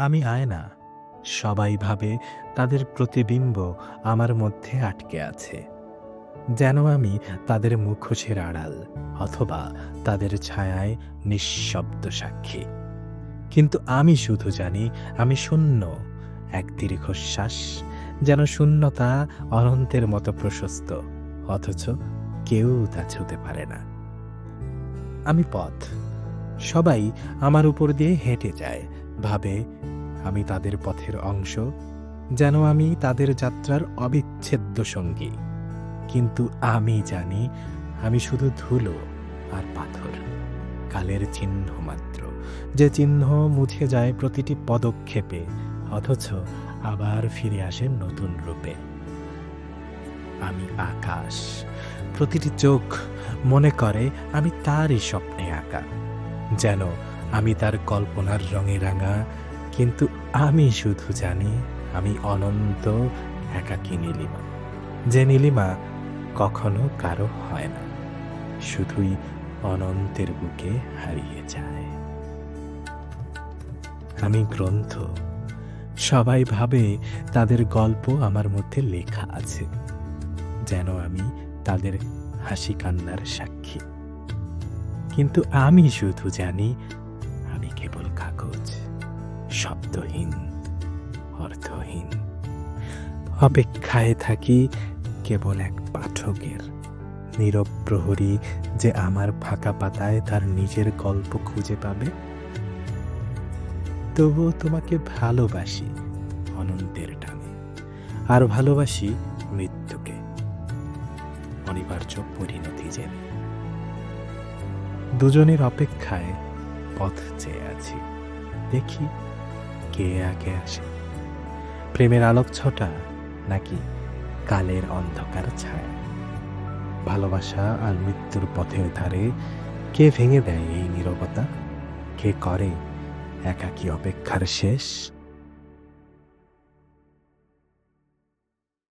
আমি আয়না। সবাই ভাবে তাদের প্রতিবিম্ব আমার মধ্যে আটকে আছে। যেন আমি তাদের মুখোশের আড়াল অথবা তাদের ছায়ায় নিঃশব্দ সাক্ষী। কিন্তু আমি শুধু জানি, আমি শূন্য, এক দীর্ঘশ্বাস, যেন শূন্যতা অনন্তের মতো প্রশস্ত, অথচ কেউ তা ছুতে পারে না। আমি পথ, সবাই আমার উপর দিয়ে হেঁটে যায় ভাবে আমি তাদের পথের অংশ, যেন আমি তাদের যাত্রার অবিচ্ছেদ্য সঙ্গী। কিন্তু আমি জানি আমি শুধু ধুলো আর পাথর, কালের চিহ্ন মাত্র। যে চিহ্ন মুছে যায় প্রতিটি পদক্ষেপে, অথচ আবার ফিরে আসে নতুন রূপে। আমি আকাশ, প্রতিটি চোখ মনে করে আমি তারই স্বপ্নে আঁকা, যেন আমি তার কল্পনার রঙে রাঙা, কিন্তু আমি শুধু জানি আমি অনন্ত একাকী নীলিমা, যে নীলিমা কখনো কারও হয় না, শুধুই অনন্তের বুকে হারিয়ে যায়। আমি গ্রন্থ, সবাই ভাবে তাদের গল্প আমার মধ্যে লেখা আছে, যেন আমি তাদের হাসি কান্নার সাক্ষী। কিন্তু আমি শুধু জানি কেবল কাগজ, শব্দহীন, অর্থহীন। অপেক্ষায় থাকি কেবল এক পাঠকের, নীরব প্রহরী যে আমার ফাঁকা পাতায় তার নিজের গল্প খুঁজে পাবে। তবুও তোমাকে ভালোবাসি অনন্তের টানে, আর ভালোবাসি মৃত্যুকে, অনিবার্য পরিণতি জেনে। দুজনের অপেক্ষায় পথ চেয়ে আছি। দেখি কে আগে আসে। প্রেমের আলোক ছটা নাকি কালের অন্ধকার ছায়া? ভালোবাসা আর মৃত্যুর পথের ধারে কে ভেঙে দেয় এই নিরবতা? কে করে একাকী অপেক্ষার শেষ?